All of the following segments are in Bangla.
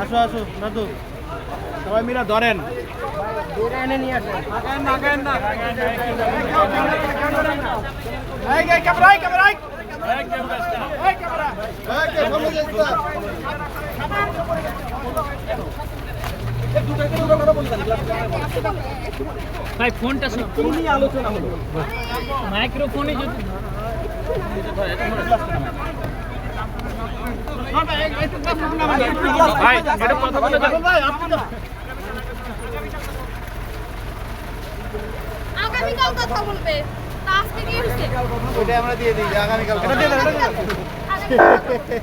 আসো আসো দাদু। সবাই মিলে ধরেন। ভাই ফোনটা কি আলোচনা হলো। মাইক্রোফোনে যদি ভাই এটা কথা বলে ভাই আপনি আগামীকাল কথা বলবে। তা আজকে কি হয়েছে? ওটা আমরা দিয়ে দিই আগামীকাল এটা দিয়ে দেন এটা দিয়ে দেন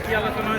কি আলোচনা